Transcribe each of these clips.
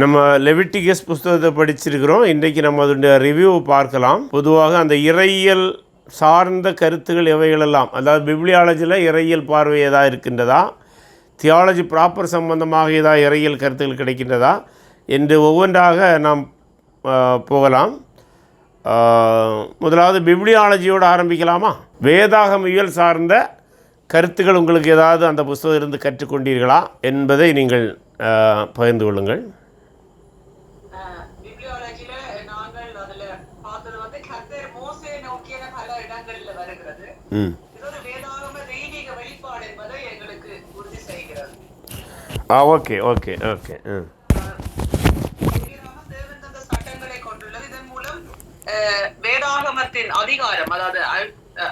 நம்ம லெவிட்டிகஸ் புஸ்தகத்தை படிச்சிருக்கிறோம். இன்றைக்கு நம்ம அதனுடைய ரிவ்யூ பார்க்கலாம். பொதுவாக அந்த இறையியல் சார்ந்த கருத்துகள் எவைகளெல்லாம்? அதாவது பிப்ளியாலஜியில் இறையியல் பார்வை ஏதாவது இருக்கின்றதா? தியாலஜி ப்ராப்பர் சம்பந்தமாக ஏதாவது இறையியல் கருத்துக்கள் கிடைக்கின்றதா? என்று ஒவ்வொன்றாக நாம் போகலாம். முதலாவது பிப்ளியாலஜியோடு ஆரம்பிக்கலாமா? வேதாகமியல் சார்ந்த கருத்துக்கள் உங்களுக்கு ஏதாவது அந்த புஸ்தகத்திலிருந்து கற்றுக்கொண்டீர்களா? என்பதை நீங்கள் பகிர்ந்து கொள்ளுங்கள் பிப்ளியாலஜில நாங்கள் அதுல பார்த்தது வந்து கர்த்தர் மோசே நோக்கிய பல இடங்கள்ல வருகிறது ம் இது ஒரு வேதாகம தெய்வீக வெளிப்பாடு என்பதை எங்களுக்கு உறுதி செய்கிறது ஆ ஓகே ஓகே ஓகே வேதாகமத்தின் அதிகாரம் அதாவது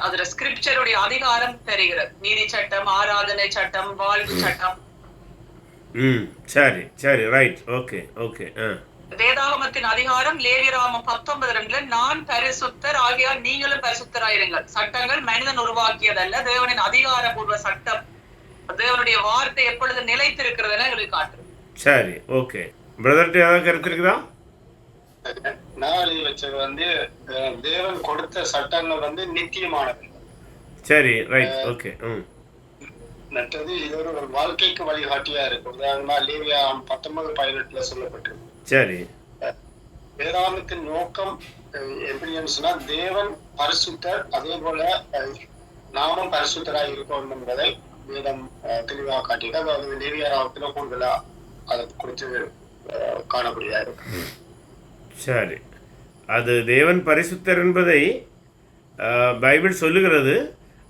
அதுல ஸ்கிரிப்சருடைய அதிகாரம் தெரிகிறது. நீதி சட்டம் ஆராதனை சட்டம் வாழ்வு சட்டம். ம் சரி சரி ரைட் ஓகே ஓகே ஆ. வேதாகமத்தின் அதிகாரம் லேவியராமம் பத்தொன்பது ரெண்டுல நான் பரிசுத்தர் ஆகியால் நீங்களும் பரிசுத்தராயிருங்கள். சட்டங்கள் மனிதன் உருவாக்கியதல்ல தேவனின் அதிகாரபூர்வ சட்டம் தேவனுடைய வார்த்தை எப்பொழுது நிலைத்திருக்கிறது என எங்களுக்கு காட்டுது சரி ஓகே. பிரதர்கிட்ட ஏதாவது கருத்து இருக்குதா? நான் எழுதி வச்சது வந்து தேவன் கொடுத்த சட்டங்கள் வந்து நித்தியமானது. சரி ரைட் ஓகே ம். மற்றது இது ஒரு வாழ்க்கைக்கு வழிகாட்டியா இருக்கு. உதாரணமா லேவியா பத்தொன்பது பதினெட்டுல சொல்லப்பட்டிருக்கு. சரி. வேதாந்தத்தின் நோக்கம் அஹ், எப்படின்னு சொன்னா தேவன் பரிசுத்தர் அதே போல நாமும் பரிசுத்தராய் இருக்கணும் என்பதை வேதம் தெளிவாக காட்டியிருக்கு அதாவது லேவியாராவத்துல கூடுதலா அதை குறித்து காணக்கூடியதா இருக்கு சரி. அது தேவன் பரிசுத்தர் என்பதை பைபிள் சொல்லுகிறது.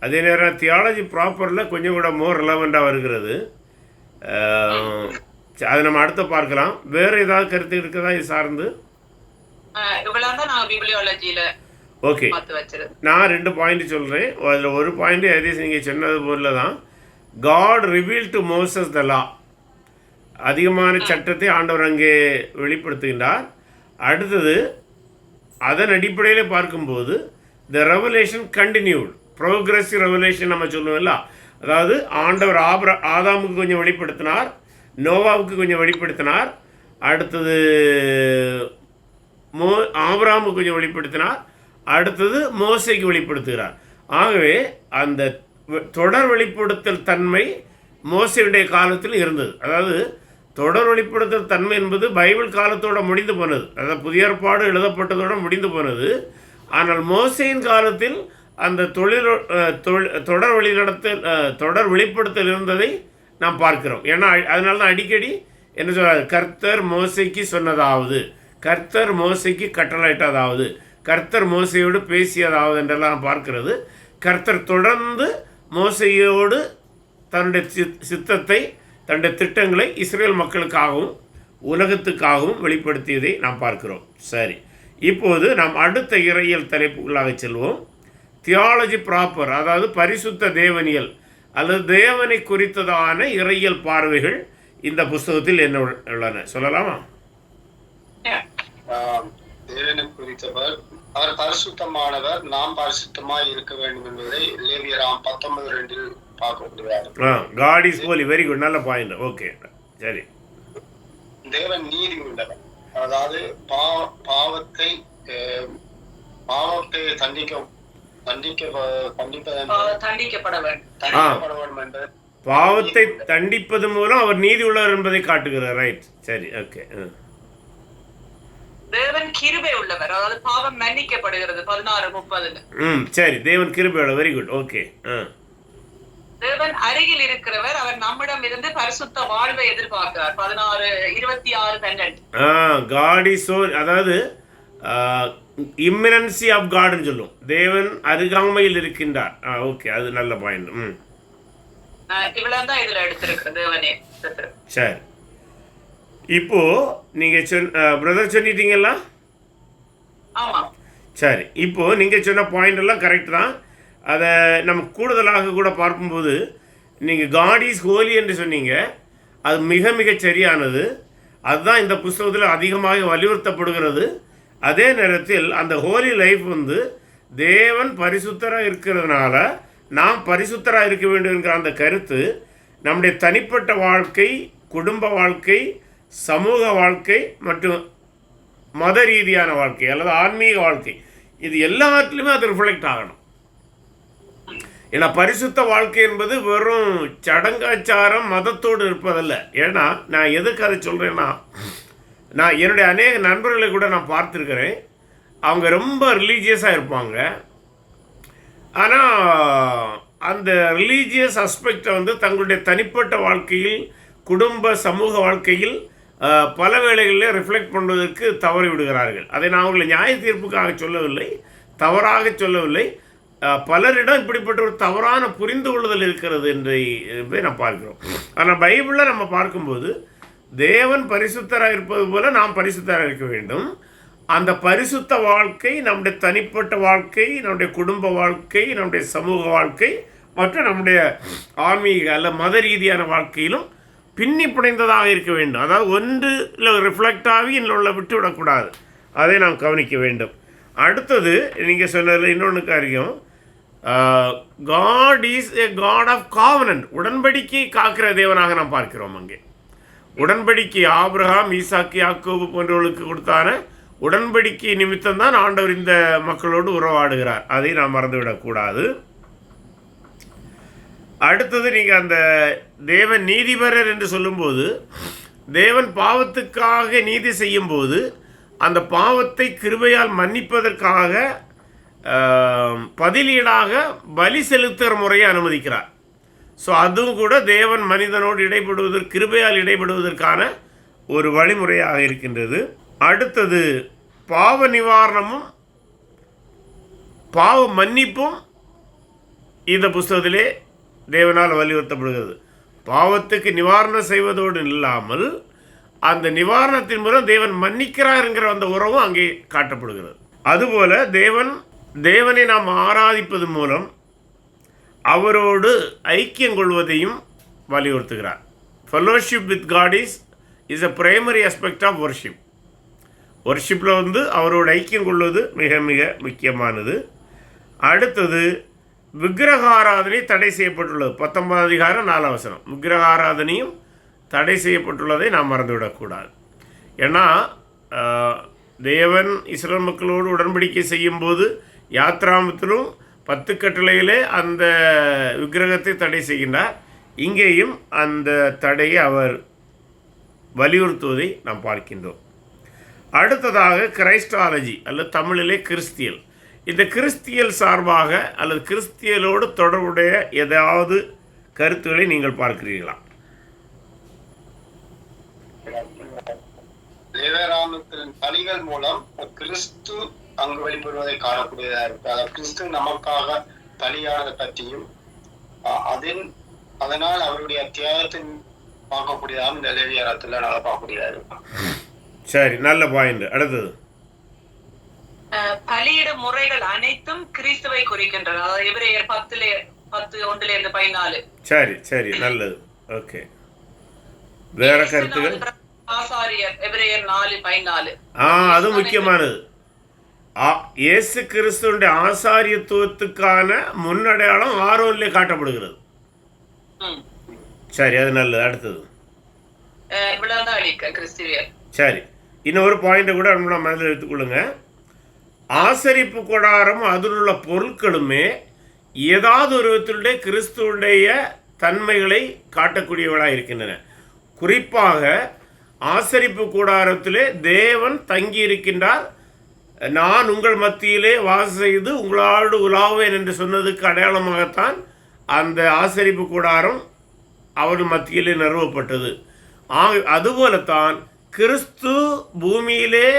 அதே நேரம் தியாலஜி ப்ராப்பரில் கொஞ்சம் கூட மோர் ரிலவெண்ட்டாக வருகிறது. அதை நம்ம அடுத்து பார்க்கலாம். வேறு ஏதாவது கருத்து இருக்குதா இது சார்ந்து? ஓகே நான் ரெண்டு பாயிண்ட் சொல்கிறேன் அதில் ஒரு பாயிண்ட் எதே நீங்கள் சொன்னது போல தான். God reveal to Moses the law அதிகமான சட்டத்தை ஆண்டவர் அங்கே வெளிப்படுத்துகின்றார். அடுத்தது அதன் அடிப்படையில் பார்க்கும்போது the revelation continued progressive revelation நம்ம சொல்லுவோம்ல. அதாவது ஆண்டவர் ஆபர ஆதாமுக்கு கொஞ்சம் வெளிப்படுத்தினார். நோவாவுக்கு கொஞ்சம் வெளிப்படுத்தினார். அடுத்தது மோ ஆபிரகாமுக்கு கொஞ்சம் வெளிப்படுத்தினார். அடுத்தது மோசைக்கு வெளிப்படுத்துகிறார். ஆகவே அந்த தொடர் வெளிப்படுத்தல் தன்மை மோசையுடைய காலத்தில் இருந்தது. அதாவது தொடர் வெளிப்படுத்தல் தன்மை என்பது பைபிள் காலத்தோட முடிந்து போனது. அதாவது புதிய ஏற்பாடு எழுதப்பட்டதோடு முடிந்து போனது. ஆனால் மோசையின் காலத்தில் அந்த தொழில் தொழில் தொடர் வழிநடத்தல் தொடர் வெளிப்படுத்தல் இருந்ததை நாம் பார்க்கிறோம். ஏன்னா அதனால தான் அடிக்கடி என்ன சொல்கிறார் கர்த்தர் மோசைக்கு சொன்னதாவது. கர்த்தர் மோசைக்கு கட்டளையிட்டதாவது. கர்த்தர் மோசையோடு பேசியதாவது என்றெல்லாம் பார்க்கிறது. கர்த்தர் தொடர்ந்து மோசையோடு தன்னுடைய சித்- சித்தத்தை தன்னுடைய திட்டங்களை இஸ்ரேல் மக்களுக்காகவும் உலகத்துக்காகவும் வெளிப்படுத்தியதை நாம் பார்க்கிறோம். சரி. இப்போது நாம் அடுத்த இறையியல் தலைப்புகளாக செல்வோம். தியாலஜி ப்ராப்பர் அதாவது பரிசுத்த தேவனியல் அல்லது தேவனை குறித்ததான இறையியல் பார்வைகள் இந்த புஸ்தகத்தில் என்ன உள்ளன? சொல்லலாமா? தேவனை குறித்தவர் அவர் பரிசுத்தமானவர் நாம் பரிசுத்தமாய் இருக்க வேண்டும் என்பதை லேவியராம் பத்தொன்பது ரெண்டில் ஆ God is holy very good நல்ல பாயிண்ட் ஓகே சரி. தேவன் நீதி உள்ளவர். அதாவது பா- பாவத்தை பாவத்தை தண்டிக்க பாவத்தை தண்டிப்பது மூலம் அவர் நீதி உள்ளவர் என்பதை காட்டுகிறார். ரைட் சரி ஓகே தேவன் கிருபை உள்ளவர். அதாவது பாவம் மன்னிக்கப்படுகிறது. பதினாறு முப்பதுல ம் சரி. தேவன் கிருபையோட வெரி குட் ஓகே தேவன் அருகில் இருக்கிறவர். அவர் நம்மிடம் இருந்து பரிசுத்த வாழ்வை எதிர்பார்க்கிறார். பதினாறு இருபத்தி ஆறு பன்னெண்டு. ஆ காட் இஸ் சோ அதாவது இம்மினன்சி ஆஃப் காட்னு சொல்லும். தேவன் அருகாமையில் இருக்கின்றார். ஆ ஓகே அது நல்ல பாயிண்ட் ம். இவ்வளவுதான் இதுல எடுத்திருக்கு. சரி. இப்போ நீங்கள் சொன் பிரதர் சொன்னிட்டீங்களா ஆமா. சரி இப்போ நீங்கள் சொன்ன பாயிண்ட் எல்லாம் கரெக்ட் தான். அதை நம்ம கூடுதலாக கூட பார்க்கும்போது நீங்கள் காட் இஸ் ஹோலி என்று சொன்னீங்க. அது மிக மிக சரியானது. அதுதான் இந்த புஸ்தகத்தில் அதிகமாக வலியுறுத்தப்படுகிறது. அதே நேரத்தில் அந்த ஹோலி லைஃப் வந்து தேவன் பரிசுத்தராக இருக்கிறதுனால நாம் பரிசுத்தராக இருக்க வேண்டும் என்கிற அந்த கருத்து நம்முடைய தனிப்பட்ட வாழ்க்கை குடும்ப வாழ்க்கை சமூக வாழ்க்கை மற்றும் மத ரீதியான வாழ்க்கை அல்லது ஆன்மீக வாழ்க்கை. இது எல்லாத்துலேயுமே அது ரிஃப்ளெக்ட் ஆகணும். ஏன்னா பரிசுத்த வாழ்க்கை என்பது வெறும் சடங்காச்சாரம் மதத்தோடு இருப்பதல்ல. ஏன்னா நான் எதுக்கு அதை சொல்கிறேன்னா நான் என்னுடைய அநேக நண்பர்களை கூட நான் பார்த்துருக்கிறேன். அவங்க ரொம்ப ரிலீஜியஸாக இருப்பாங்க. ஆனால் அந்த ரிலீஜியஸ் அஸ்பெக்டை வந்து தங்களுடைய தனிப்பட்ட வாழ்க்கையில் குடும்ப சமூக வாழ்க்கையில் பல வேளைகளில் ரிஃப்ளெக்ட் பண்ணுவதற்கு தவறி விடுகிறார்கள். அதை நான் அவர்களை நியாய தீர்ப்புக்காக சொல்லவில்லை தவறாக சொல்லவில்லை. பலரிடம் இப்படிப்பட்ட ஒரு தவறான புரிந்து கொள்ளுதல் இருக்கிறது என்று நான் பார்க்கிறோம். ஆனால் பைபிளில் நம்ம பார்க்கும்போது தேவன் பரிசுத்தராக இருப்பது போல நாம் பரிசுத்தராக இருக்க வேண்டும். அந்த பரிசுத்த வாழ்க்கை நம்முடைய தனிப்பட்ட வாழ்க்கை நம்முடைய குடும்ப வாழ்க்கை நம்முடைய சமூக வாழ்க்கை மற்றும் நம்முடைய ஆன்மீக அல்ல மத ரீதியான வாழ்க்கையிலும் பின்னி புனைந்ததாக இருக்க வேண்டும். அதாவது ஒன்றில் ரிஃப்ளெக்ட் ஆகி இன்னும் உள்ள விட்டு விடக்கூடாது. அதை நாம் கவனிக்க வேண்டும். அடுத்தது நீங்கள் சொன்னதில் இன்னொன்று காரியம். God is a God of covenant உடன்படிக்கை காக்கிற தேவனாக நாம் பார்க்கிறோம் அங்கே. உடன்படிக்கை ஆபிரகாம் ஈசாக்கு யாக்கோபு போன்றவர்களுக்கு கொடுத்தான உடன்படிக்கை நிமித்தம் தான் ஆண்டவர் இந்த மக்களோடு உறவாடுகிறார். அதை நாம் மறந்துவிடக்கூடாது அடுத்தது நீங்கள் அந்த தேவன் நீதிபரர் என்று சொல்லும்போது தேவன் பாவத்துக்காக நீதி செய்யும்போது அந்த பாவத்தை கிருபையால் மன்னிப்பதற்காக பதிலீடாக பலி செலுத்துகிற முறையை அனுமதிக்கிறார். ஸோ அதுவும் கூட தேவன் மனிதனோடு இடைப்படுவதற்கு கிருபையால் இடைப்படுவதற்கான ஒரு வழிமுறையாக இருக்கின்றது. அடுத்தது பாவ நிவாரணமும் பாவ மன்னிப்பும் இந்த புஸ்தகத்திலே தேவனால் வலியுறுத்தப்படுகிறது. பாவத்துக்கு நிவாரணம் செய்வதோடு இல்லாமல் அந்த நிவாரணத்தின் மூலம் தேவன் மன்னிக்கிறார் என்கிற அந்த உறவும் அங்கே காட்டப்படுகிறது. அதுபோல தேவன் தேவனை நாம் ஆராதிப்பது மூலம் அவரோடு ஐக்கியம் கொள்வதையும் வலியுறுத்துகிறார். Fellowship with God is is a primary aspect of worship ஒர்ஷிப்பில் வந்து அவரோட ஐக்கியம் கொள்வது மிக மிக முக்கியமானது. அடுத்தது விக்கிரகாராதனை தடை செய்யப்பட்டுள்ளது. பத்தொன்பது அதிகாரம் நாலாம் வசனம். விக்கிரகாராதனையும் தடை செய்யப்பட்டுள்ளதை நாம் மறந்துவிடக்கூடாது. ஏன்னா தேவன் இஸ்ரேல் மக்களோடு உடன்படிக்கை செய்யும்போது யாத்ராமத்திலும் பத்து கட்டளையிலே அந்த விக்கிரகத்தை தடை செய்கின்றார். இங்கேயும் அந்த தடையை அவர் வலியுறுத்துவதை நாம் பார்க்கின்றோம். அடுத்ததாக கிரைஸ்டாலஜி அல்லது தமிழிலே கிறிஸ்தியல். இந்த கிறிஸ்தியல் சார்பாக அல்லது கிறிஸ்தியலோடு தொடர்புடைய ஏதாவது கருத்துக்களை நீங்கள் பார்க்கிறீர்களா? தேவராமத்தின் மூலம் கிறிஸ்து அங்கு வெளிப்படுவதை காணக்கூடியதா இருக்கு. அதாவது கிறிஸ்து நமக்காக பலியானதை பற்றியும் அதன் அதனால் அவருடைய தியாகத்தின் பார்க்கக்கூடியதாக இந்த லேவியரத்துல நல்லா பார்க்கக்கூடியதா இருக்கு. சரி நல்ல பாயிண்ட் அடுத்தது. அஹ், பலியிட முறைகள் அனைத்தும் கிறிஸ்துவை குறிக்கின்றன. அதாவது எபிரேயர் பத்துல பத்து ஒன்றுல இருந்து பதினாலு. சரி சரி நல்லது. ஓகே. வேற கருத்துகள்? ஆசாரியர் எபிரேயர் நாலு பதினாலு. ஆ அது முக்கியமானது. இயேசு கிறிஸ்துவனுடைய ஆசாரியத்துவத்துக்கான முன்னடையாளம் ஆரோனிலே காட்டப்படுகிறது. சரி அது நல்லது. அடுத்தது. சரி. இன்னொரு பாயிண்ட்டை கூட நம்ம மனதில் எடுத்துக்கொள்ளுங்க ஆசரிப்பு கொடாரம் அதில் உள்ள பொருட்களுமே ஏதாவது ஒரு விதத்திலுடைய கிறிஸ்துவுடைய தன்மைகளை காட்டக்கூடியவளாக இருக்கின்றன. குறிப்பாக ஆசரிப்பு கூடாரத்திலே தேவன் தங்கி இருக்கின்றார் நான் உங்கள் மத்தியிலே வாசம் செய்து உங்களோடு உலாவேன் என்று சொன்னதுக்கு அடையாளமாகத்தான் அந்த ஆசரிப்பு கூடாரம் அவர் மத்தியிலே நிறுவப்பட்டது. அதுபோல அதுபோலத்தான் கிறிஸ்து பூமியிலே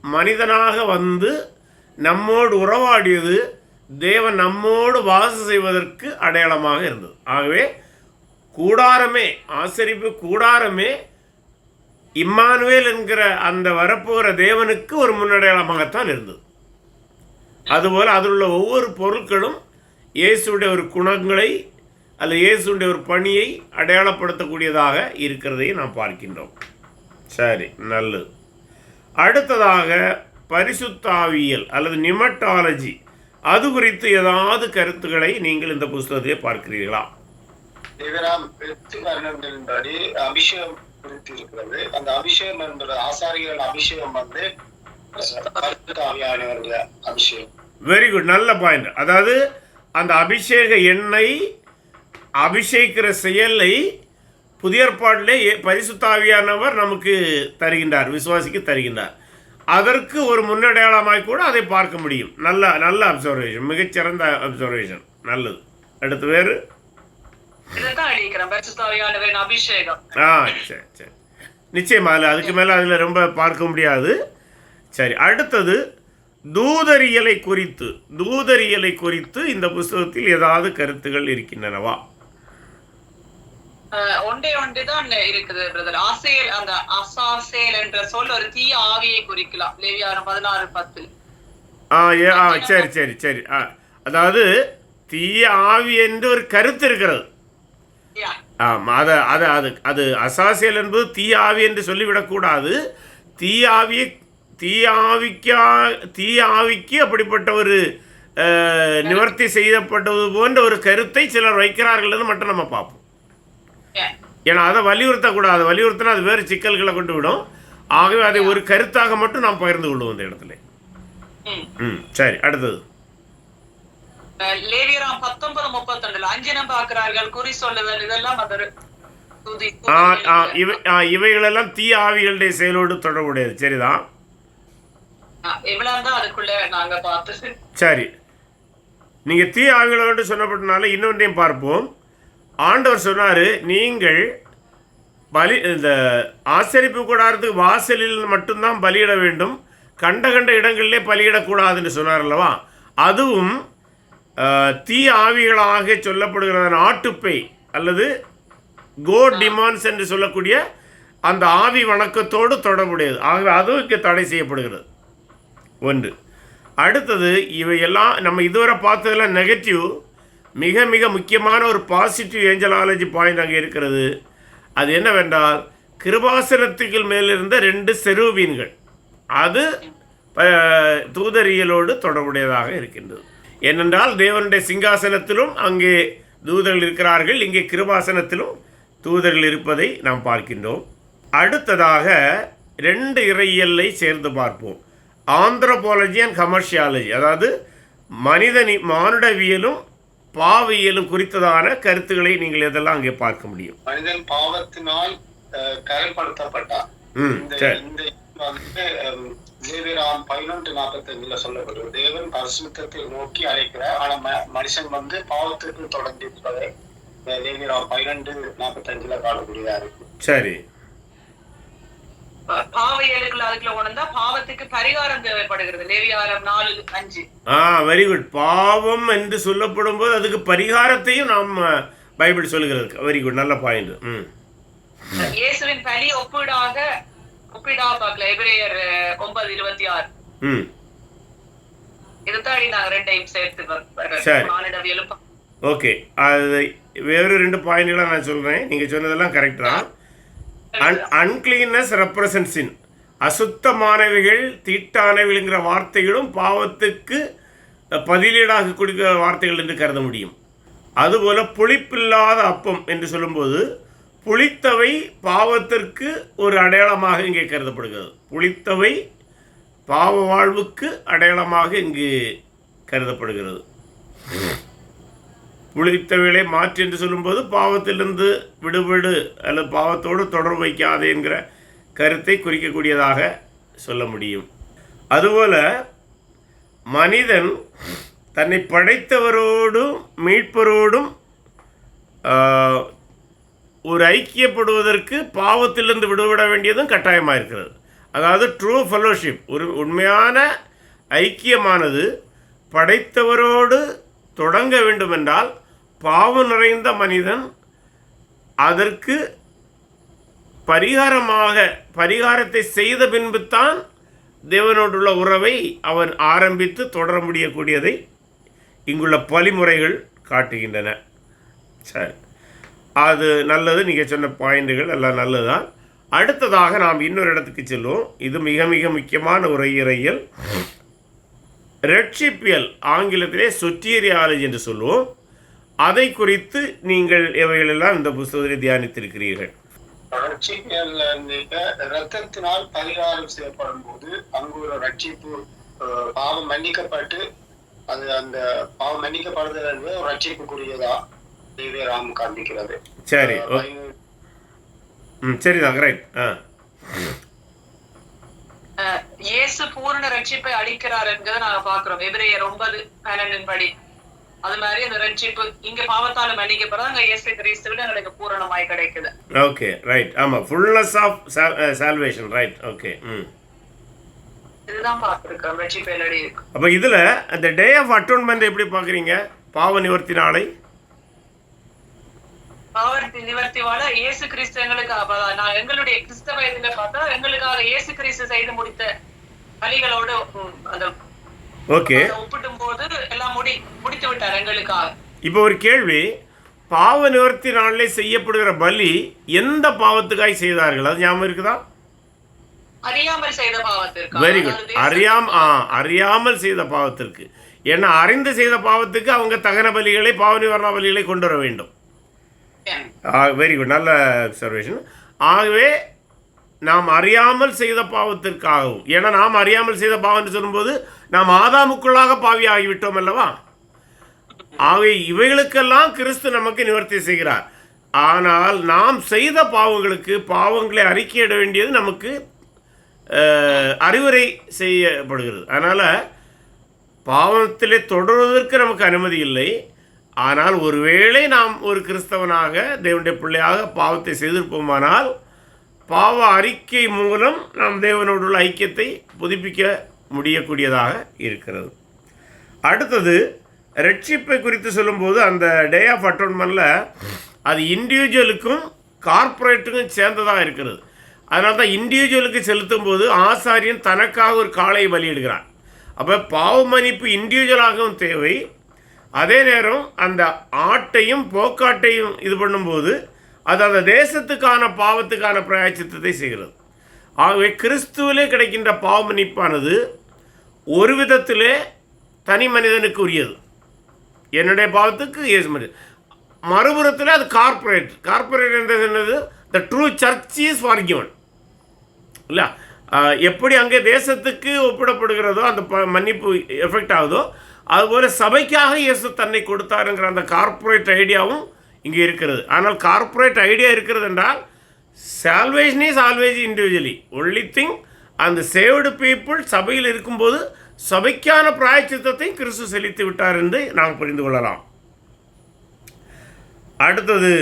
மனிதனாக வந்து நம்மோடு உறவாடியது தேவன் நம்மோடு வாசம் செய்வதற்கு அடையாளமாக இருந்தது. ஆகவே கூடாரமே ஆசரிப்பு கூடாரமே இம்மானுவேல் என்கிற அந்த வரப்போகிற தேவனுக்கு ஒரு முன்னடையாளமாகத்தான் இருந்தது. அதுபோல் அதில் உள்ள ஒவ்வொரு பொருட்களும் இயேசுடைய ஒரு குணங்களை அல்ல இயேசுடைய ஒரு பணியை அடையாளப்படுத்தக்கூடியதாக இருக்கிறதையும் நாம் பார்க்கின்றோம். சரி நல்லது. அடுத்ததாக பரிசுத்தாவியல் அல்லது நிமட்டாலஜி அது குறித்து ஏதாவது கருத்துக்களை நீங்கள் இந்த புஸ்தகத்திலே பார்க்கிறீர்களா? அபிஷேகம் இருக்கிறது அந்த அபிஷேகம் என்பது ஆசாரியர்கள் அபிஷேகம் வந்து அபிஷேகம். வெரி குட் நல்ல பாயிண்ட் அதாவது அந்த அபிஷேக எண்ணெய் அபிஷேகிக்கிற செயலை புதிய ஏற்பாட்டிலே பரிசுத்தாவியானவர் நமக்கு தருகின்றார் விசுவாசிக்கு தருகின்றார். அதற்கு ஒரு முன்னடையாளமாய் கூட அதை பார்க்க முடியும். நல்ல நல்ல அப்சர்வேஷன் மிகச்சிறந்த அப்சர்வேஷன் நல்லது. அடுத்து வேறு? அபிஷேகம். ஆ சரி சரி. நிச்சயமா அதில் அதுக்கு மேலே அதில் ரொம்ப பார்க்க முடியாது. சரி அடுத்தது தூதரியலை குறித்து தூதரியலை குறித்து இந்த புஸ்தகத்தில் ஏதாவது கருத்துகள் இருக்கின்றனவா? ஒன்றே ஒன்று தான் இருக்குது பிரதர். ஆசேல் அந்த அசாசேல் என்ற சொல் ஒரு தீய ஆவியை குறிக்கலாம். லேவியாரம் பதினாறு பத்து ஆ ஏ ஆ சரி சரி சரி. அதாவது தீய ஆவி என்று ஒரு கருத்து இருக்கிறது. ஆமாம் அதை அதை அது அது அசாசியல் என்பது தீய ஆவி என்று சொல்லிவிடக்கூடாது. தீய ஆவியை தீய ஆவிக்கா தீய ஆவிக்கு அப்படிப்பட்ட ஒரு நிவர்த்தி செய்யப்பட்டது போன்ற ஒரு கருத்தை சிலர் வைக்கிறார்கள்னு மட்டும் நம்ம பார்ப்போம். ஏன்னா அதை வலியுறுத்தக்கூடாது. வலியுறுத்தினா அது வேறு சிக்கல்களை கொண்டு விடும். ஆகவே அதை ஒரு கருத்தாக மட்டும் நாம் பகிர்ந்து கொள்வோம் இந்த இடத்துல. ம் ம் சரி அடுத்தது. லேவியராம் பத்தொன்பது முப்பத்தொண்டுல அஞ்சனம் பார்க்கிறார்கள் குறி சொல்லுதல் இதெல்லாம் அது இவைகளெல்லாம் தீய ஆவிகளுடைய செயலோடு தொடர்புடையது. சரிதான் நாங்க சரி. நீங்கள் தீ ஆவிகளோடு சொன்னப்பட்டனால இன்னொன்றையும் பார்ப்போம். ஆண்டவர் சொன்னார் நீங்கள் பலி இந்த ஆசரிப்பு கூடாரத்துக்கு வாசலில் மட்டும்தான் பலியிட வேண்டும். கண்ட கண்ட இடங்களிலே பலியிடக்கூடாதுன்னு சொன்னார் அல்லவா? அதுவும் தீ ஆவிகளாக சொல்லப்படுகிற ஆட்டுப்பை அல்லது கோ டிமான்ஸ் என்று சொல்லக்கூடிய அந்த ஆவி வணக்கத்தோடு தொடர்புடையது. ஆகவே அதுவும் இங்கே தடை செய்யப்படுகிறது. ஒன்று. அடுத்தது இவையெல்லாம் நம்ம இதுவரை பார்த்ததெல்லாம் நெகட்டிவ் மிக மிக முக்கியமான ஒரு பாசிட்டிவ் ஏஞ்சலாலஜி பாயிண்ட் அங்கே இருக்கிறது. அது என்னவென்றால் கிருபாசனத்துக்கு மேலிருந்த ரெண்டு செருவீன்கள். அது தூதரியலோடு தொடர்புடையதாக இருக்கின்றது. ஏனென்றால் தேவனுடைய சிங்காசனத்திலும் அங்கே தூதர்கள் இருக்கிறார்கள். இங்கே கிருபாசனத்திலும் தூதர்கள் இருப்பதை நாம் பார்க்கின்றோம். அடுத்ததாக ரெண்டு இறையியலை சேர்ந்து பார்ப்போம். ஆந்த்ரோபாலஜி அண்ட் கமர்ஷியாலஜி அதாவது மனிதனி மானுடவியலும் பாவியலும் குறித்ததான கருத்துக்களை நீங்கள் இதெல்லாம் அங்கே பார்க்க முடியும்? மனிதன் பாவத்தினால் அஹ், லேவியராம் பதினொன்று நாற்பத்தி அஞ்சுல சொல்லப்படுது. தேவன் பரிசுத்தத்தை நோக்கி அழைக்கிறார் ஆனா ம- மனுஷன் வந்து பாவத்திற்கு தொடர்ந்து இருப்பதை இந்த லேவியராம் பதினொன்று நாற்பத்தி அஞ்சுல காணக்கூடியதா இருக்கு. சரி. பாவையலுக்குள்ள அதுக்குள்ள உணர்ந்தா பாவத்துக்கு பரிகாரம் தேவைப்படுகிறது. லேவியாரம் நாலு அஞ்சு. ஆ வெரி குட் பாவம் என்று சொல்லப்படும் போது அதுக்கு பரிகாரத்தையும் நாம் பைபிள் சொல்லுகிறது வெரி குட் நல்ல பாயிண்ட் இயேசுவின் பலி ஒப்பீடாக ஒப்பீடா பார்க்கல எபிரேயர் ஒன்பது இருபத்தி ஆறு. இதுதான் நாங்க சேர்த்து. மானிடவியலும் ஓகே. அது வேறு ரெண்டு பாயிண்ட்களை நான் சொல்கிறேன் நீங்கள் சொன்னதெல்லாம் கரெக்ட் தான். அன் அன்கிளீனஸ் ரெப்ரசன்ஸின் அசுத்தமானவைகள் தீட்டானவைகள்ங்கிற வார்த்தைகளும் பாவத்துக்கு பதிலீடாக கொடுக்கிற வார்த்தைகள் என்று கருத முடியும். அதுபோல புளிப்பில்லாத அப்பம் என்று சொல்லும்போது புளித்தவை பாவத்திற்கு ஒரு அடையாளமாக இங்கே கருதப்படுகிறது. புளித்தவை பாவ வாழ்வுக்கு அடையாளமாக இங்கு கருதப்படுகிறது. புளித்தவைகளை மாற்றி என்று சொல்லும்போது பாவத்திலிருந்து விடுபடு அல்லது பாவத்தோடு தொடர்பு வைக்காதே என்கிற கருத்தை குறிக்கக்கூடியதாக சொல்ல முடியும். அதுபோல மனிதன் தன்னை படைத்தவரோடும் மீட்பரோடும் ஒரு ஐக்கியப்படுவதற்கு பாவத்திலிருந்து விடுபட வேண்டியதும் கட்டாயமாக இருக்கிறது அதாவது ட்ரூ ஃபெலோஷிப் ஒரு உண்மையான ஐக்கியமானது படைத்தவரோடு தொடங்க வேண்டுமென்றால் பாவம் நிறைந்த மனிதன் அதற்கு பரிகாரமாக பரிகாரத்தை செய்த பின்புத்தான் தேவனோடுள்ள உறவை அவன் ஆரம்பித்து தொடர முடியக்கூடியதை இங்குள்ள பலிமுறைகள் காட்டுகின்றன. சரி. அது நல்லது நீங்கள் சொன்ன பாயிண்டுகள் எல்லாம் நல்லதுதான். அடுத்ததாக நாம் இன்னொரு இடத்துக்கு செல்வோம். இது மிக மிக முக்கியமான ஒரு இறையல் ரெட்ஷிப்பியல் ஆங்கிலத்திலே சொட்டீரியாலஜி என்று சொல்லுவோம் அதை குறித்து நீங்கள் எவைகளெல்லாம் இந்த புஸ்தகத்தில் தியானித்திருக்கிறீர்கள். ரத்தத்தினால் பரிகாரம் செய்யப்படும் போது அங்கு ஒரு ரட்சிப்பு பாவம் மன்னிக்கப்பட்டு அது அந்த பாவம் மன்னிக்கப்படுதல் என்பது ஒரு ரட்சிப்புக்குரியதா? தேவியராம் காண்பிக்கிறது. சரி ம் சரிதான் ரைட் ஆ. இயேசு பூரண ரட்சிப்பை அளிக்கிறார் என்கிறத நாங்க பாக்குறோம் எபிரேயர் ஒன்பது பன்னெண்டின் படி. அது மாதிரி அந்த ரட்சிப்பு இங்க பாவத்தால மன்னிக்கப்படுறது அங்க இயேசு கிறிஸ்துவில எங்களுக்கு பூரணமாய் கிடைக்குது. ஓகே ரைட் ஆமாம் fullness of salvation right okay ம். இதுதான் பார்த்திருக்கோம் ரட்சிப்பு எழுதி இருக்கு அப்போ இதில் அந்த டே ஆஃப் அட்டோன்மெண்ட் எப்படி பார்க்குறீங்க? பாவ நிவர்த்தி நாளை? பாவத்தை நிவர்த்தி வாழ இயேசு கிறிஸ்து எங்களுக்கு நான் எங்களுடைய கிறிஸ்தவ இதுல பார்த்தா எங்களுக்காக இயேசு கிறிஸ்து செய்து முடித்த பலிகளோடு அந்த ஓகே. ஒப்பிடும் போது எல்லாம் முடி முடித்து விட்டார் எங்களுக்காக. இப்போ ஒரு கேள்வி. பாவ நிவர்த்தி நாளிலே செய்யப்படுகிற பலி எந்த பாவத்துக்காய் செய்தார்கள்? அது ஞாபகம் இருக்குதா? அறியாமல் செய்த பாவத்திற்கு? வெரி குட் அறியாம ஆ அறியாமல் செய்த பாவத்திற்கு. ஏன்னா அறிந்து செய்த பாவத்துக்கு அவங்க தகன பலிகளை பாவ நிவாரண பலிகளை கொண்டு வர வேண்டும். வெரி குட் நல்ல அப்சர்வேஷன் ஆகவே நாம் அறியாமல் செய்த பாவத்திற்காகவும் ஏன்னா நாம் அறியாமல் செய்த பாவம்னு சொல்லும்போது நாம் ஆதாமுக்குள்ளாக பாவி ஆகிவிட்டோம் அல்லவா? ஆகவே இவைகளுக்கெல்லாம் கிறிஸ்து நமக்கு நிவர்த்தி செய்கிறார். ஆனால் நாம் செய்த பாவங்களுக்கு பாவங்களை அறிக்கையிட வேண்டியது நமக்கு அறிவுரை செய்யப்படுகிறது. அதனால் பாவத்திலே தொடர்வதற்கு நமக்கு அனுமதி இல்லை. ஆனால் ஒருவேளை நாம் ஒரு கிறிஸ்தவனாக தேவனுடைய பிள்ளையாக பாவத்தை செய்திருப்போமானால் பாவ அறிக்கை மூலம் நாம் தேவனோடுள்ள ஐக்கியத்தை புதுப்பிக்க முடியக்கூடியதாக இருக்கிறது. அடுத்தது ரட்சிப்பை குறித்து சொல்லும்போது அந்த டே ஆஃப் அட்டோன்மெண்ட்டில் அது இண்டிவிஜுவலுக்கும் கார்ப்பரேட்டுக்கும் சேர்ந்ததாக இருக்கிறது. அதனால தான் இண்டிவிஜுவலுக்கு செலுத்தும் போது ஆசாரியன் தனக்காக ஒரு காளையை பலியிடுகிறான். அப்போ பாவ மன்னிப்பு இண்டிவிஜுவலாகவும் தேவை அதே நேரம் அந்த ஆட்டையும் போக்காட்டையும் இது பண்ணும்போது அது அந்த தேசத்துக்கான பாவத்துக்கான பிராயச்சித்தத்தை செய்கிறது. ஆகவே கிறிஸ்துவிலே கிடைக்கின்ற பாவ மன்னிப்பானது ஒரு விதத்திலே தனி மனிதனுக்கு உரியது. என்னுடைய பாவத்துக்கு இயேசு மனிதன். மறுபுறத்தில் அது கார்ப்பரேட் கார்ப்பரேட் என்றது என்னது? The true church is forgiven இல்லை எப்படி அங்கே தேசத்துக்கு ஒப்பிடப்படுகிறதோ அந்த ப மன்னிப்பு எஃபெக்ட் ஆகுதோ அதுபோல் சபைக்காக இயேசு தன்னை கொடுத்தாருங்கிற அந்த கார்ப்பரேட் ஐடியாவும் இங்கே இருக்கிறது. ஆனால் கார்ப்பரேட் ஐடியா இருக்கிறது என்றால் salvation is always individually only thing அந்த சேவ்டு பீப்புள் சபையில் இருக்கும்போது சபைக்கான பிராயச்சித்தத்தை கிறிஸ்து செலுத்தி விட்டார் என்று நாம் புரிந்து கொள்ளலாம். அடுத்தது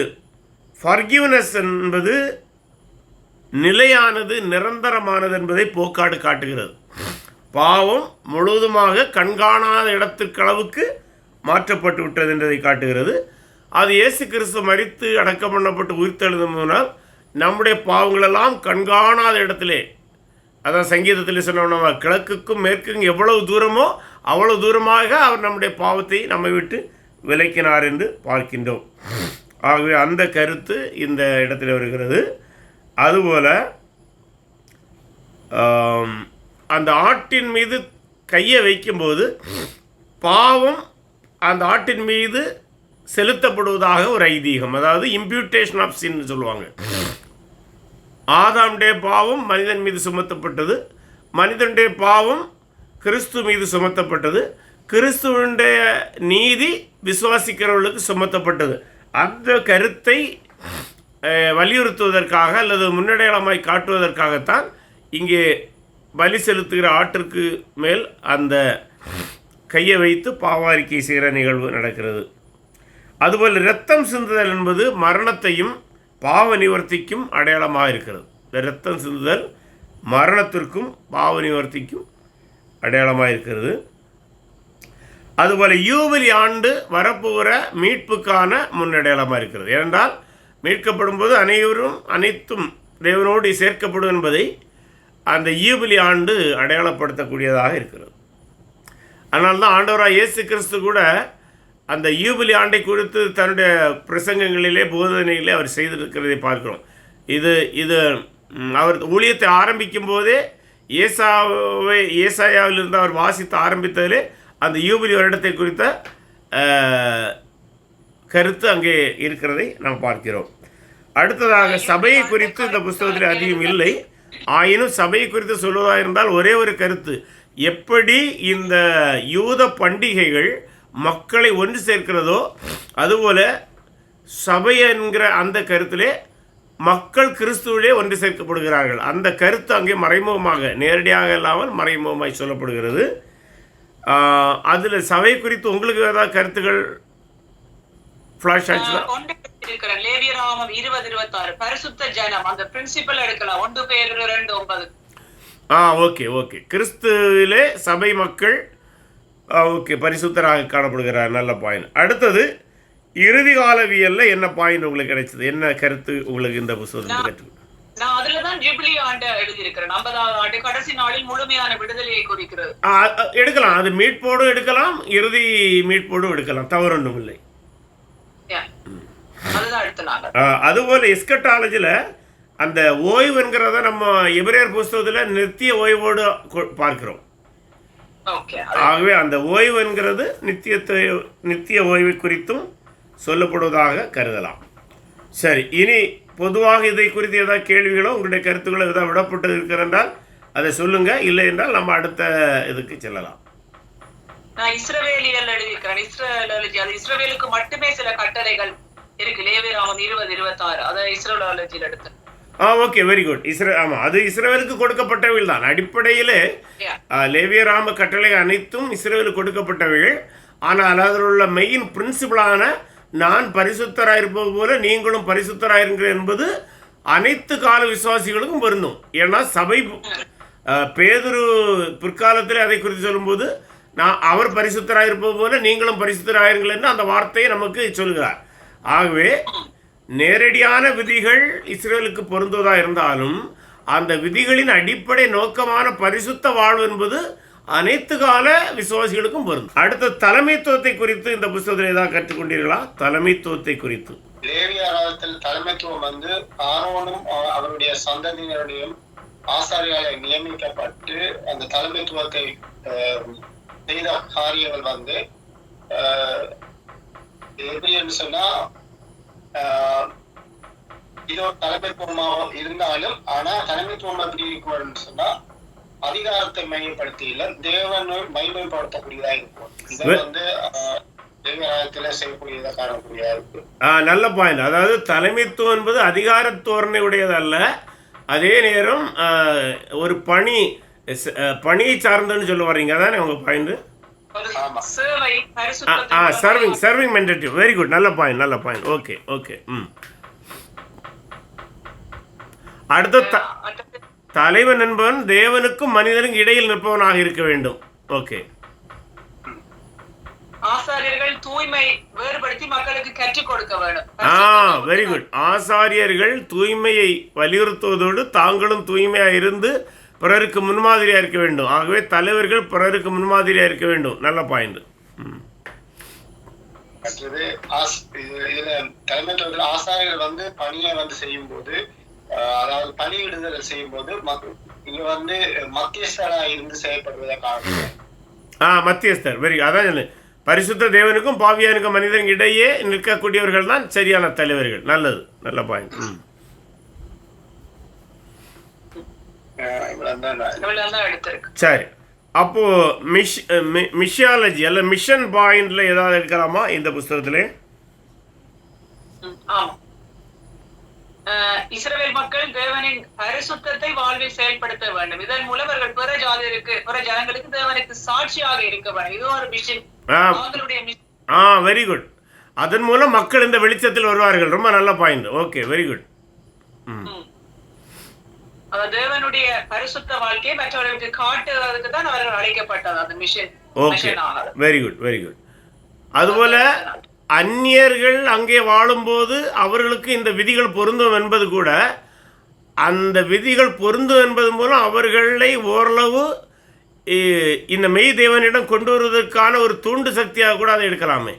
ஃபர்கிவ்னஸ் என்பது நிலையானது நிரந்தரமானது என்பதை போக்காடு காட்டுகிறது. பாவம் முழுவதுமாக கண்காணாத இடத்திற்களவுக்கு மாற்றப்பட்டு விட்டது என்பதை காட்டுகிறது. அது இயேசு கிறிஸ்து மறித்து அடக்கம் பண்ணப்பட்டு உயிர்த்தெழுதுனால் நம்முடைய பாவங்களெல்லாம் கண்காணாத இடத்திலே அதான் சங்கீதத்தில் சொன்னோம் நம்ம கிழக்குக்கும் மேற்குக்கும் எவ்வளவு தூரமோ அவ்வளவு தூரமாக அவர் நம்முடைய பாவத்தை நம்மை விட்டு விலக்கினார் என்று பார்க்கின்றோம். ஆகவே அந்த கருத்து இந்த இடத்துல வருகிறது. அதுபோல் அந்த ஆட்டின் மீது கையை வைக்கும்போது பாவம் அந்த ஆட்டின் மீது செலுத்தப்படுவதாக ஒரு ஐதீகம். அதாவது இம்ப்யூட்டேஷன் ஆஃப் சின் சொல்லுவாங்க. ஆதாமுடைய பாவம் மனிதன் மீது சுமத்தப்பட்டது. மனிதனுடைய பாவம் கிறிஸ்து மீது சுமத்தப்பட்டது. கிறிஸ்துவனுடைய நீதி விசுவாசிக்கிறவர்களுக்கு சுமத்தப்பட்டது. அந்த கருத்தை வலியுறுத்துவதற்காக அல்லது முன்னடையாளமாய் காட்டுவதற்காகத்தான் இங்கே பலி செலுத்துகிற ஆட்டிற்கு மேல் அந்த கையை வைத்து பாவாரிக்கை செய்கிற நிகழ்வு நடக்கிறது. அதுபோல் இரத்தம் சிந்துதல் என்பது மரணத்தையும் பாவ நிவர்த்திக்கும் அடையாளமாக இருக்கிறது. இந்த இரத்தம் சிந்துதல் மரணத்திற்கும் பாவ நிவர்த்திக்கும் அடையாளமாக இருக்கிறது. அதுபோல் யூபிலி ஆண்டு வரப்போகிற மீட்புக்கான முன்னடையாளமாக இருக்கிறது. ஏனென்றால் மீட்கப்படும் போது அனைவரும் அனைத்தும் தேவனோடு சேர்க்கப்படும் என்பதை அந்த ஈபிலி ஆண்டு அடையாளப்படுத்தக்கூடியதாக இருக்கிறது. அதனால தான் ஆண்டவராக இயேசு கிறிஸ்து கூட அந்த யூபிலி ஆண்டை குறித்து தன்னுடைய பிரசங்கங்களிலே போதனைகளே அவர் செய்திருக்கிறதை பார்க்கிறோம். இது இது அவர் ஊழியத்தை ஆரம்பிக்கும் போதே ஏசாவை ஏசாயாவிலிருந்து அவர் வாசித்து ஆரம்பித்ததிலே அந்த யூபிலி வருடத்தை குறித்த கருத்து அங்கே இருக்கிறதை நாம் பார்க்கிறோம். அடுத்ததாக சபையை குறித்து இந்த புஸ்தகத்தில் அதிகம் இல்லை. ஆயினும் சபை குறித்து சொல்வதாக இருந்தால் ஒரே ஒரு கருத்து. எப்படி இந்த யூத பண்டிகைகள் மக்களை ஒன்று சேர்க்கிறதோ அதுபோல சபை என்கிற அந்த கருத்திலே மக்கள் கிறிஸ்துவிலே ஒன்று சேர்க்கப்படுகிறார்கள். அந்த கருத்து அங்கே மறைமுகமாக நேரடியாக இல்லாமல் மறைமுகமாய் சொல்லப்படுகிறது. அதில் சபை குறித்து உங்களுக்கு ஏதாவது கருத்துக்கள் ஃப்ளாஷ் இருக்கிறேன் லேவியராமம் இருபது இருபத்தாறு. பரிசுத்த ஜனம். அந்த பிரின்சிபல் எடுக்கலாம். ஒன்று பேர் ரெண்டு ஒன்பது. ஆ ஓகே ஓகே. கிறிஸ்துவிலே சபை மக்கள் ஓகே பரிசுத்தராக காணப்படுகிறார். நல்ல பாயிண்ட் அடுத்தது இறுதி காலவியல்ல என்ன பாயிண்ட் உங்களுக்கு கிடைச்சது? என்ன கருத்து உங்களுக்கு இந்த புத்தகத்தில் கற்று நான் அதுலதான் ஜூபிலி ஆண்டு எழுதியிருக்கிறேன். ஐம்பதாவது ஆண்டு. கடைசி நாளில் முழுமையான விடுதலையை குறிக்கிறது. எடுக்கலாம். அது மீட்போடும் எடுக்கலாம். இறுதி மீட்போடும் எடுக்கலாம். தவறொன்றும் இல்லை Yeah. அதுதான் எடுத்துனாங்க ஆ, அதுபோல் எஸ்கட்டாலஜியில் அந்த ஓய்வுங்கிறத நம்ம எபிரேயர் புஸ்தகத்தில் நித்திய ஓய்வோடு பார்க்கிறோம். ஓகே ஆகவே அந்த ஓய்வு என்கிறது நித்தியத்தை நித்திய ஓய்வு குறித்தும் சொல்லப்படுவதாக கருதலாம். சரி இனி பொதுவாக இதை குறித்து ஏதாவது கேள்விகளோ உங்களுடைய கருத்துக்களோ ஏதாவது விடப்பட்டு இருக்கிறென்றால் அதை சொல்லுங்க. இல்லை என்றால் நம்ம அடுத்த இதுக்கு செல்லலாம். நான் இஸ்ரவேலியல் எழுதியிருக்கிறேன். இஸ்ரேலாலஜி அது இஸ்ரவேலுக்கு மட்டுமே சில கட்டளைகள் இருக்கு. லேவியராமம் இருபது இருபத்தாறு. அதை இஸ்ரேலாலஜியில் எடுத்து ஆ ஓகே வெரி குட் இஸ்ரே ஆமாம் அது இஸ்ரேலுக்கு கொடுக்கப்பட்டவைகள் தான். அடிப்படையிலே லேவியராம கட்டளை அனைத்தும் இஸ்ரேலுக்கு கொடுக்கப்பட்டவைகள். ஆனால் அதில் உள்ள மெயின் பிரின்சிபலான நான் பரிசுத்தராக இருப்பது போல நீங்களும் பரிசுத்தராயிருங்கள் என்பது அனைத்து கால விசுவாசிகளுக்கும் பொருந்தும். ஏன்னா சபை பேதுரு பிற்காலத்தில் அதை குறித்து சொல்லும்போது நான் அவர் பரிசுத்தராக இருப்பது போல நீங்களும் பரிசுத்தராயிருங்கள் என்று அந்த வார்த்தையை நமக்கு சொல்கிறார். ஆகவே நேரடியான விதிகள் இஸ்ரேலுக்கு பொருந்துவதாக இருந்தாலும் அந்த விதிகளின் அடிப்படை நோக்கமான பரிசுத்த வாழ்வு என்பது அனைத்து கால விசுவாசிகளுக்கும் பொருந்தும். அடுத்த தலைமைத்துவத்தை குறித்து இந்த புத்தகத்தில் ஏதாவது கற்றுக்கொண்டீர்களா? தலைமைத்துவத்தை குறித்து. லேவியாராதத்தில் தலைமைத்துவம் வந்து ஆரோனும் அவருடைய சந்ததியினருடையும் ஆசாரியாலை நியமிக்கப்பட்டு அந்த தலைமைத்துவத்தை செய்த காரியங்கள் வந்து எப்படின்னு சொன்னா இது ஒரு தலைமைத்துவமாக இருந்தாலும் ஆனா தலைமைத்துவம் எப்படி இருக்கும்னு சொன்னா அதிகாரத்தை மையப்படுத்தி இல்ல தேவனை மைமைப்படுத்தக்கூடியதா இருக்கும். இதை வந்து நல்ல பாயிண்ட் அதாவது தலைமைத்துவம் என்பது அதிகார தோரணை உடையதல்ல அதே நேரம் ஒரு பணி பணியை சார்ந்தன்னு சொல்ல வர்றீங்க. அதானே உங்கள் பாயிண்ட் ஆ சர்விங் சர்விங் மென்டேட்டிவ் வெரி குட் நல்ல பாயிண்ட் நல்ல பாயிண்ட் ஓகே ஓகே ம். அடுத்த தலைவன் என்பவன் தேவனுக்கும் மனிதனுக்கும் இடையில் நிற்பவனாக இருக்க வேண்டும். ஓகே ஆசாரியர்கள் தூய்மை வேறுபடுத்தி மக்களுக்கு கற்றுக் கொடுக்க வேண்டும். ஆ வெரி குட் ஆசாரியர்கள் தூய்மையை வலியுறுத்துவதோடு தாங்களும் தாங்களும் இருந்து பிறருக்கு முன்மாதிரியாக இருக்க வேண்டும். ஆகவே தலைவர்கள் பிறருக்கு முன்மாதிரியாக இருக்க வேண்டும். நல்ல பாயிண்ட் மற்றது ஆஸ்- தலைமைத்துவத்தில் ஆசாரியர்கள் வந்து பணியை வந்து செய்யும் போது அதாவது பணியிடுதல் செய்யும் போது இங்க வந்து மத்தியஸ்தரா இருந்து செயல்படுவதை காரணம். ஆ மத்தியஸ்தர். வெரி அதான். பரிசுத்த தேவனுக்கும் பாவியானுக்கும் மனிதனுக்கும் இடையே நிற்கக்கூடியவர்கள் தான் சரியான தலைவர்கள். நல்லது. நல்ல பாயிண்ட் ம் இவ்வளவுதான் நான் இவ்வளவு தான் எடுத்திருக்கு சரி. அப்போது மிஷ் மிஷியாலஜி அல்ல மிஷன் பாயிண்ட்ல ஏதாவது இருக்கலாமா இந்த புஸ்தகத்திலே? இஸ்ரவேல் மக்கள் தேவனின் பரிசுத்தத்தை வாழ்வில் செயல்படுத்த வேண்டும். இதன் மூலம் அவர்கள் பிற ஜாதிகளுக்கு பிற ஜனங்களுக்கு தேவனுக்கு சாட்சியாக இருக்க வேண்டும். இது ஒரு மிஷன் ஆ. அவங்களுடைய mission. ஆ வெரி குட் அதன் மூலம் மக்கள் இந்த வெளிச்சத்தில் வருவார்கள். ரொம்ப நல்ல பாயிண்ட் ஓகே வெரி குட் ம். தேவனுடைய பரிசுத்த வாழ்க்கையை மற்றவர்களுக்கு காட்டுவதற்கு தான் அவர்கள் அழைக்கப்பட்டது அந்த mission okay very good very good அதுபோல அந்நியர்கள் அங்கே வாழும்போது அவர்களுக்கு இந்த விதிகள் பொருந்தும் என்பது கூட அந்த விதிகள் பொருந்தும் என்பது மூலம் அவர்களை ஓரளவு இந்த மெய் தேவனிடம் கொண்டு வருவதற்கான ஒரு தூண்டு சக்தியாக கூட அதை எடுக்கலாமே.